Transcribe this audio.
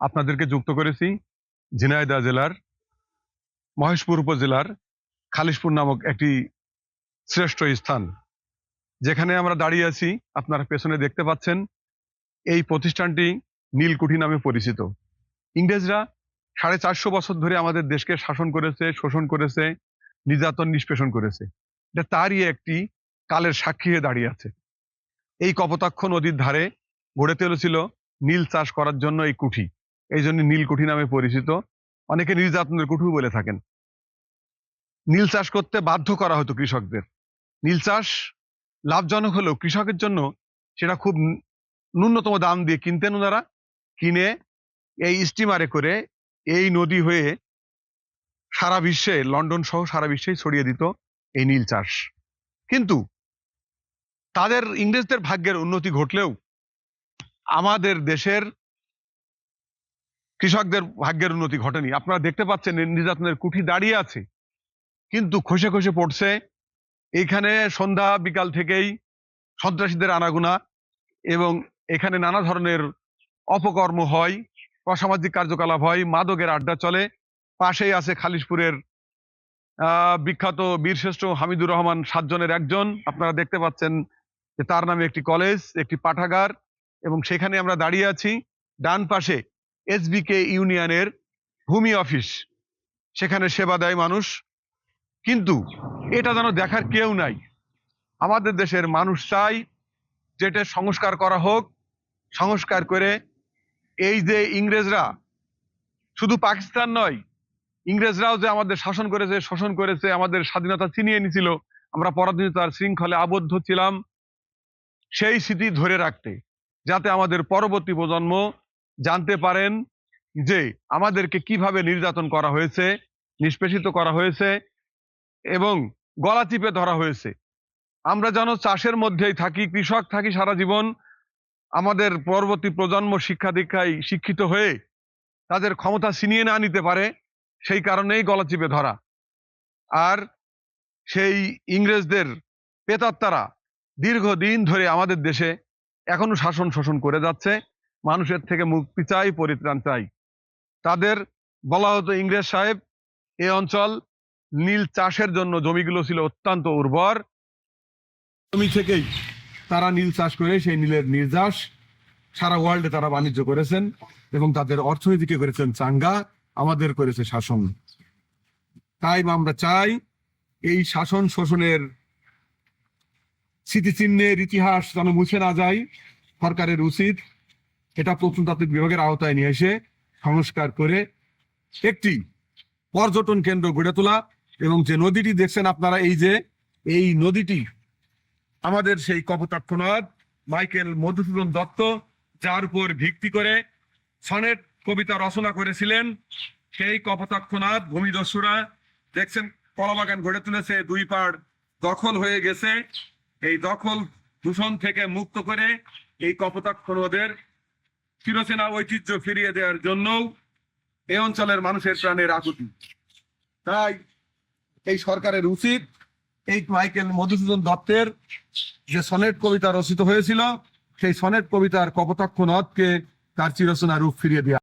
আপনাদেরকে যুক্ত করেছি ঝিনাইদহ জেলার মহেশপুর উপজেলার খালিশপুর নামক একটি শ্রেষ্ঠ স্থান। যেখানে আমরা দাঁড়িয়ে আছি, আপনারা পেছনে দেখতে পাচ্ছেন, এই প্রতিষ্ঠানটি নীলকুঠি নামে পরিচিত। ইংরেজরা সাড়ে চারশো বছর ধরে আমাদের দেশকে শাসন করেছে, শোষণ করেছে, নির্যাতন নিষ্পেষণ করেছে। এটা তারই একটি কালের সাক্ষী হয়ে দাঁড়িয়ে আছে। এই কপোতাক্ষ নদীর ধারে গড়ে তুলেছিল নীল চাষ করার জন্য এই কুঠি। এই জন্য নীলকুঠি নামে পরিচিত। অনেকে নির্যাতনের কুঠু বলে থাকেন। নীল চাষ করতে বাধ্য করা হতো কৃষকদের। নীল চাষ লাভজনক হলেও কৃষকের জন্য সেটা খুব ন্যূনতম দাম দিয়ে কিনতেন ওনারা। কিনে এই স্টিমারে করে এই নদী হয়ে সারা বিশ্বে, লন্ডন সহ সারা বিশ্বেই ছড়িয়ে দিত এই নীল চাষ। কিন্তু তাদের ইংরেজদের ভাগ্যের উন্নতি ঘটলেও আমাদের দেশের কৃষকদের ভাগ্যের উন্নতি ঘটেনি। আপনারা দেখতে পাচ্ছেন নির্যাতনের কুঠি দাঁড়িয়ে আছে। কিন্তু খসে খসে পড়ছে। এইখানে সন্ধ্যা বিকাল থেকেই সন্ত্রাসীদের আনাগুনা এবং এখানে নানা ধরনের অপকর্ম হয়, অসামাজিক কার্যকলাপ হয়, মাদকের আড্ডা চলে। পাশেই আছে খালিশপুরের বিখ্যাত বীরশ্রেষ্ঠ হামিদুর রহমান সাতজনের একজন। আপনারা দেখতে পাচ্ছেন যে তার নামে একটি কলেজ, একটি পাঠাগার এবং সেখানে আমরা দাঁড়িয়ে আছি। ডান পাশে এসবিকে ইউনিয়নের ভূমি অফিস। সেখানে সেবা দেয় মানুষ। কিন্তু এটা যেন দেখার কেউ নাই। আমাদের দেশের মানুষ চাই যেটা সংস্কার করা হোক, সংস্কার করে এই যে ইংরেজরা শুধু পাকিস্তান নয়, ইংরেজরাও যে আমাদের শাসন করেছে, শোষণ করেছে, আমাদের স্বাধীনতা ছিনিয়ে নিছিল আমরা পরাধীনতার শৃঙ্খলে আবদ্ধ ছিলাম, সেই স্মৃতি ধরে রাখতে, যাতে আমাদের পরবর্তী প্রজন্ম জানতে পারেন যে আমাদেরকে কীভাবে নির্যাতন করা হয়েছে, নিষ্পেষিত করা হয়েছে এবং গলা চিপে ধরা হয়েছে। আমরা যেন চাষের মধ্যেই থাকি, কৃষক থাকি সারা জীবন, আমাদের পরবর্তী প্রজন্ম শিক্ষা দীক্ষায় শিক্ষিত হয়ে তাদের ক্ষমতা ছিনিয়ে না নিতে পারে, সেই কারণেই গলা চিপে ধরা। আর সেই ইংরেজদের পেতাত্তারা দীর্ঘদিন ধরে আমাদের দেশে এখনও শাসন শোষণ করে যাচ্ছে। মানুষের থেকে মুক্তি চাই, পরিত্রাণ চাই। তাদের বলা হতো ইংরেজ সাহেব, এ অঞ্চল নীল চাষের জন্য জমিগুলো ছিল অত্যন্ত উর্বর। জমি থেকেই তারা নীল চাষ করে, সেই নীলের নির্যাস সারা ওয়ার্ল্ডে তারা বাণিজ্য করেছেন এবং তাদের অর্থনীতিকে করেছেন চাঙ্গা, আমাদের করেছে শাসন। তাই আমরা চাই এই শাসন শোষণের স্মৃতিচিহ্নের ইতিহাস যেন মুছে না যায়। সরকারের উচিত এটা প্রত্নতাত্ত্বিক বিভাগের আওতায় নিয়ে এসে সংস্কার করে একটি পর্যটন কেন্দ্র গড়ে তোলা এবং যে নদীটি দেখছেন আপনারা, এই যে, এই নদীটি আমাদের সেই কপোতাক্ষ নদ মাইকেল মধুসূদন দত্ত, যার উপর ভিত্তি করে সনেট কবিতা রচনা করেছিলেন সেই কপোতাক্ষ নদ ভূমিদস্যুরা। দেখছেন, কলাবাগান গড়ে তুলেছে, দুই পাড় দখল হয়ে গেছে। এই দখল দূষণ থেকে মুক্ত করে এই কপোতাক্ষ নদের চিরচেনা ঐতিহ্য ফিরিয়ে দেওয়ার জন্য এই অঞ্চলের মানুষের প্রাণের আকুতি। তাই এই সরকারের উচিত এই মাইকেল মধুসূদন দত্তের যে সনেট কবিতা রচিত হয়েছিল, সেই সনেট কবিতার কপোতাক্ষ নদকে তার চিরচেনা রূপ ফিরিয়ে দেওয়া